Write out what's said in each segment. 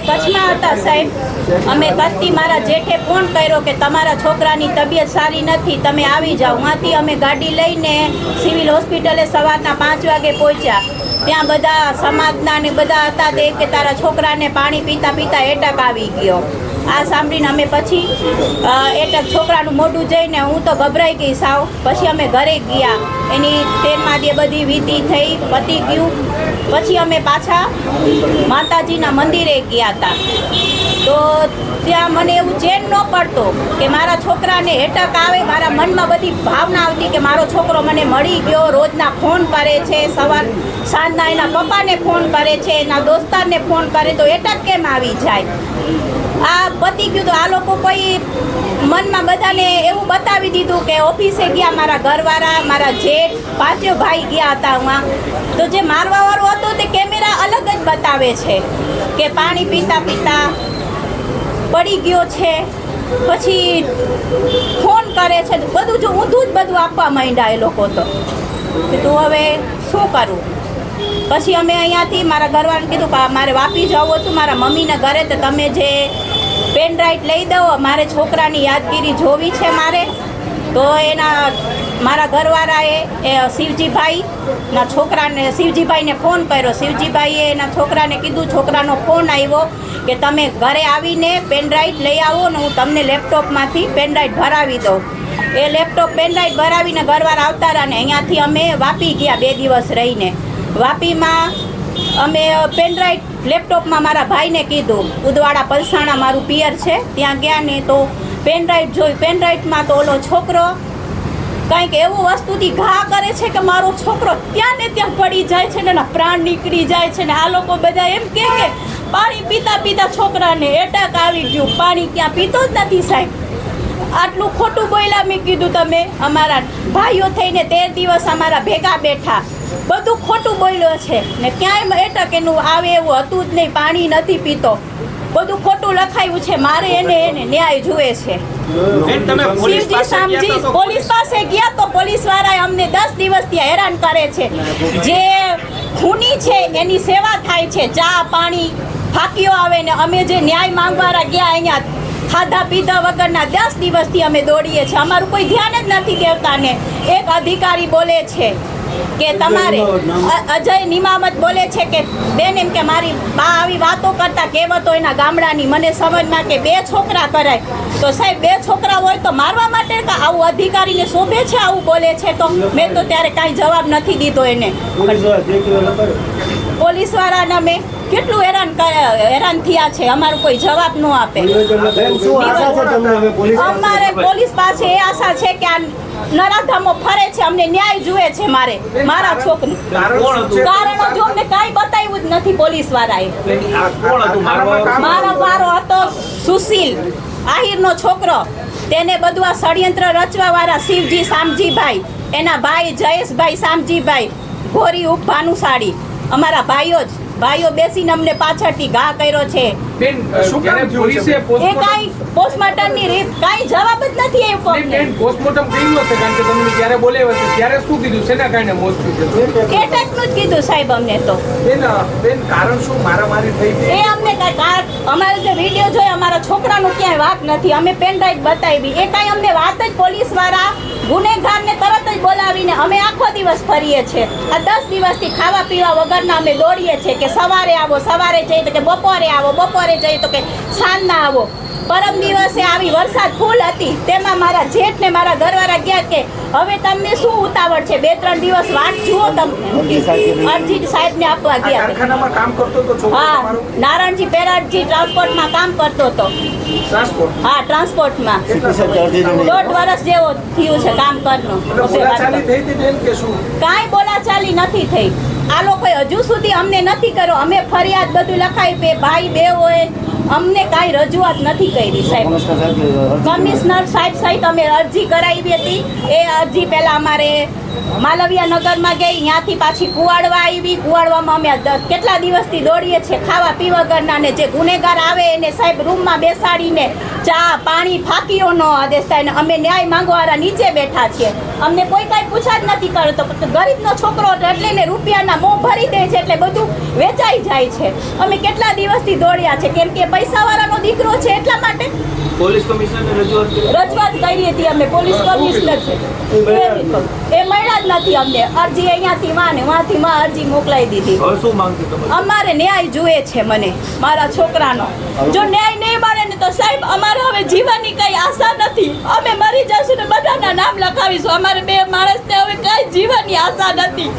કચ્છમાં હતા સાહેબ. અમે કચ્છથી મારા જેઠે ફોન કર્યો કે તમારા છોકરાની તબિયત સારી નથી, તમે આવી જાઓ. ત્યાંથી અમે ગાડી લઈને સિવિલ હોસ્પિટલે સવારના પાંચ વાગે પહોંચ્યા. ત્યાં બધા સમાજના ને બધા હતા તે કે તારા છોકરાને પાણી પીતા પીતા એટક આવી ગયો. આ સાંભળીને અમે પછી એક છોકરાનું મોઢું જઈને હું તો ગભરાઈ ગઈ સાવ. પછી અમે ઘરે ગયા. એની તેરમાં જે બધી વીતી થઈ, પતી ગયું. પછી અમે પાછા માતાજીના મંદિરે ગયા હતા તો ત્યાં મને એવું ચેન ન પડતો કે મારા છોકરાને એટક આવે, મારા મનમાં બધી ભાવના આવતી કે મારો છોકરો મને મળી ગયો, રોજના ફોન કરે છે, સવાર સાંજના એના પપ્પાને ફોન કરે છે, એના દોસ્તારને ફોન કરે, તો એટક કેમ આવી જાય? આ પતી ગયું તો આ લોકો કોઈ મનમાં બધાને એવું બતાવી દીધું કે ઓફિસે ગયા મારા ઘરવાળા, મારા જેઠ, પાંચે ભાઈ ગયા હતા હું તો જે મારવાવાળો હતો તે કેમેરા અલગ જ બતાવે છે કે પાણી પીતા પીતા પડી ગયો છે. પછી ફોન કરે છે. બધું જો ઊંધું જ બધું આપવા માંડ્યા એ લોકો તો. તું હવે શું કરું? પછી અમે અહીંયાથી મારા ઘરવાળાને કીધું કે મારે વાપી જવું હતું. મારા મમ્મીના ઘરે તો તમે જે પેન ડ્રાઈવ લઈ દો, મારે છોકરાની યાદગીરી જોવી છે મારે. તો એના, મારા ઘરવાળાએ, એ શિવજીભાઈ, ના છોકરાને, શિવજીભાઈને ફોન કર્યો. શિવજીભાઈએ એના છોકરાને કીધું, છોકરાનો ફોન આવ્યો કે તમે ઘરે આવીને પેનડ્રાઈવ લઈ આવો ને હું તમને લેપટોપમાંથી પેનડ્રાઈવ ભરાવી દઉં. એ લેપટોપ પેનડ્રાઈવ ભરાવીને ઘરવાર આવતા રહ્યા ને અહીંયાથી અમે વાપી ગયા બે દિવસ રહીને. વાપીમાં અમે પેનડ્રાઈવ લેપટોપમાં મારા ભાઈને કીધું, ઉદવાડા પલસાણા મારું પિયર છે, ત્યાં ગયા ને તો પેનડ્રાઈવ જોઈ, પેનડ્રાઈવમાં તો ઓલો છોકરો કંઈક એવું વસ્તુથી ઘા કરે છે કે મારો છોકરો ત્યાં ને ત્યાં પડી જાય છે ને એના પ્રાણ નીકળી જાય છે ને આ લોકો બધા એમ કે પાણી પીતા પીતા છોકરાને એટેક આવી ગયું. પાણી ક્યાં પીતો જ નથી સાહેબ. આટલું ખોટું બોલ્યા મેં કીધું તમે અમારા ભાઈઓ થઈને તેર દિવસ અમારા ભેગા બેઠા. બધું ખોટું બોલ્યો છે. ને ક્યાંય એટક એનું આવે એવું હતું જ નહીં પાણી નથી પીતો. બધું ખોટું લખાયું છે. મારે એને એને ન્યાય જુએ છે. પોલીસ શિવજી પાસે ગયા શામજી તો પોલીસ પાસે ગયા તો પોલીસ વાળાએ અમને દસ દિવસથી હેરાન કરે છે. જે ખૂની છે એની સેવા થાય છે. ચા પાણી ફાકીઓ આવે ને અમે જે ન્યાય માંગવાળા ગયા અહીંયા ખાધા પીધા વગરના દસ દિવસથી અમે દોડીએ છીએ. અમારું કોઈ ધ્યાન જ નથી દેવતાને. એક અધિકારી બોલે છે કે તમારે અજય નિમામત બોલે છે કે બેન એમ કે મારી બા આવી વાતો કરતા કહેવતો એના ગામડાની. મને સમજમાં કે બે છોકરા કરાય. તો સાહેબ બે છોકરા હોય તો મારવા માટે કે આવું અધિકારીને શોભે છે આવું બોલે છે? તો મેં તો ત્યારે કાંઈ જવાબ નથી દીધો એને. પોલીસ વાળાને મેં કેટલું હેરાન હેરાન થયા છે અમારું કોઈ જવાબ ન આપે. અમારે પોલીસ પાસે એ આશા છે કે આ નરાધામો ફરે છે અમને ન્યાય જુએ છે મારે મારા છોકરું. કારણ જો અમને કાંઈ બતાવ્યું જ નથી પોલીસ વાળાએ મારવા મારો હતો સુશીલ આહિરનો છોકરો. તેને બધું આ ષડયંત્ર રચવા વાળા શિવજી શામજીભાઈ એના ભાઈ જયેશભાઈ શામજીભાઈ ગોરી ઉપ ભાનુશાળી અમારા ભાઈઓ જ ભાઈઓ બેસીને અમને પાછળથી ઘા કર્યો છે. બેન શું કામ પોલીસે એ પોસ્ટમોર્ટમ કાંઈ પોસ્ટમોર્ટમની રીત કાંઈ જવાબ જ નથી એ બેન પોસ્ટમોર્ટમ કર્યું હશે કારણ કે તમને જ્યારે બોલાવ્યા હશે ત્યારે શું કીધું? શેના કારણે મોત થયું છે? ટાઈપનું જ કીધું સાહેબ અમને તો. બેન બેન કારણ શું? મારામારી થઈ એ અમને કાંઈ અમારો જે વીડિયો જોઈ અમારા છોકરાનું ક્યાંય વાત નથી. અમે પેનડ્રાઈવ બતાવી. એ કાંઈ અમને વાત જ પોલીસવાળા ગુનેગારને તરત જ બોલાવીને અમે આખો દિવસ ફરીએ છીએ. આ દસ દિવસથી ખાવા પીવા વગરના અમે દોડીએ છીએ કે સવારે આવો સવારે જઈએ તો કે બપોરે આવો બપોરે જઈએ તો કે સાંજના આવો. પરમ દિવસે આવી વરસાદ ફૂલ હતી. તેમાં મારા જેઠ ને મારા ઘરવાળા ગયા કે હવે તમને શું ઉતાવળ છે? બે ત્રણ દિવસ વાટ જુઓ તમને. અરજીત સાહેબ ને આપવા ગયા. હા નારાયણજી પેરાજી ટ્રાન્સપોર્ટમાં કામ કરતો હતો. હા ટ્રાન્સપોર્ટમાં દોઢ વર્ષ જેવો થયું છે કામ કરનું. કાંઈ બોલાચાલી નથી થઈ. આ લોકોએ હજુ સુધી અમને નથી કર્યો. અમે ફરિયાદ બધું લખાવી પે ભાઈ બે હોય અમને કાંઈ રજૂઆત નથી કરી સાહેબ. કમિશનર સાહેબ સહિત અમે અરજી કરાવી હતી. એ અરજી પહેલાં અમારે માલવિયા નગરમાં ગઈ ત્યાંથી પાછી કુવાડવા આવી. કુવાડવામાં અમે કેટલા દિવસથી દોડીએ છીએ ખાવા પીવા વગરના ને જે ગુનેગાર આવે એને સાહેબ રૂમમાં બેસાડીને ચા પાણી ફાકીઓ નો આદેશ થાય ને અમે ન્યાય માંગવાળા નીચે બેઠા છીએ. અમને કોઈ કાંઈ પૂછા જ નથી કરતો ગરીબનો છોકરો એટલે ને રૂપિયાના મોં ભરી દે છે એટલે બધું વેચાઈ જાય છે. અમે કેટલા દિવસથી દોડ્યા છે? કેમ કે પૈસાવાળાનો દીકરો છે એટલા માટે પોલીસ કમિશનર રજૂઆત કરી. રજૂઆત કરી હતી અમે પોલીસ કમિશનર છે. એ મળ્યા જ નથી અમને. અરજી અહીંયાથી માં ને વાંથી માં અરજી મોકલાઈ દીધી. શું અમારે ન્યાય જુએ છે મને મારા છોકરાનો. જો ન્યાય નહીં મળે ને તો સાહેબ અમારે હવે જીવનની કઈ આશા નથી. અમે મરી જશું ને બધાના નામ લખાવીશું. અમારે બે માણસને હવે કઈ જીવનની આશા નથી.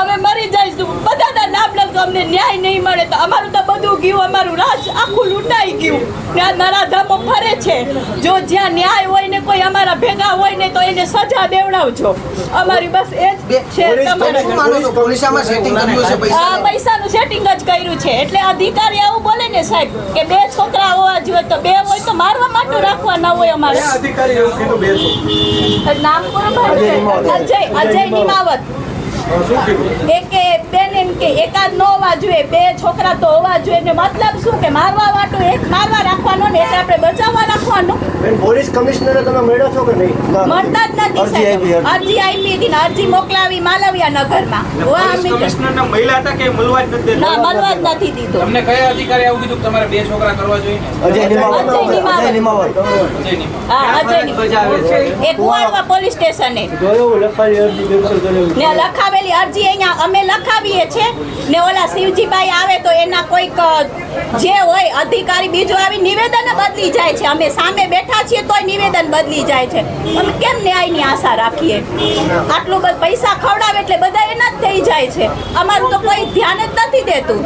અમે મરી જઈશું. બધાના નામ લખો અમને ન્યાય નહીં મળે તો અમારું તો ગયું અમારું રાજ આખું લૂંટાઈ ગયું. ને આ નરાધામો ફરે છે. જો જ્યાં ન્યાય હોય ને કોઈ અમારા ભેગા હોય ને તો એને સજા દેવડાવજો. અમારી બસ એ જ છે આ પૈસાનું સેટિંગ જ કર્યું છે. એટલે અધિકારી આવું બોલે ને સાહેબ કે બે છોકરા હોવા જોઈએ તો બે હોય તો મારવા માટે રાખવાના હોય અમારે. નામ પૂરું અજય અજય નિમાવત. શું કીધું એ કે બેન એમ કે એકાદ નો હોવા જોઈએ બે છોકરા તો હોવા જોઈએ ને મતલબ શું કે મારવા વાટો એક મારવા રાખવાનો ને એટલે આપણે બચાવવા રાખવાનો? બેન પોલીસ કમિશનર તમે મળ્યો છો કે નહીં? મળતા જ નથી સાહેબ. અરજી. આપી. હતી ને અરજી મોકલાવી માલવિયા નગરમાં પોલીસ મહિલા હતા કે મળવા જ નથી ના મળવા જ નથી દીધો. તમને કયા અધિકારી આવું કીધું તમારે બે છોકરા કરવા જોઈએ અજય નિમાવત. અજય નિમાવત. અજય નિમાવત. હા અજય નિમાવત. એ કુવાડવા પોલીસ સ્ટેશને. જોયું લખાવી અરજી કેન્સલ કરેલી ને લખાવેલી અરજી અહીંયા અમે લખાવીએ છીએ. ને ઓલા શિવજીભાઈ આવે તો એના કોઈક જે હોય અધિકારી બીજો આવી નિવેદન બદલી જાય છે. અમે સામે બેઠા છીએ તોય નિવેદન બદલી જાય છે. અમે કેમ ન્યાયની આશા રાખીએ? આટલું બધું પૈસા ખવડાવે એટલે બધા એના જ થઈ જાય છે. અમારું તો કોઈ ધ્યાન જ નથી દેતું.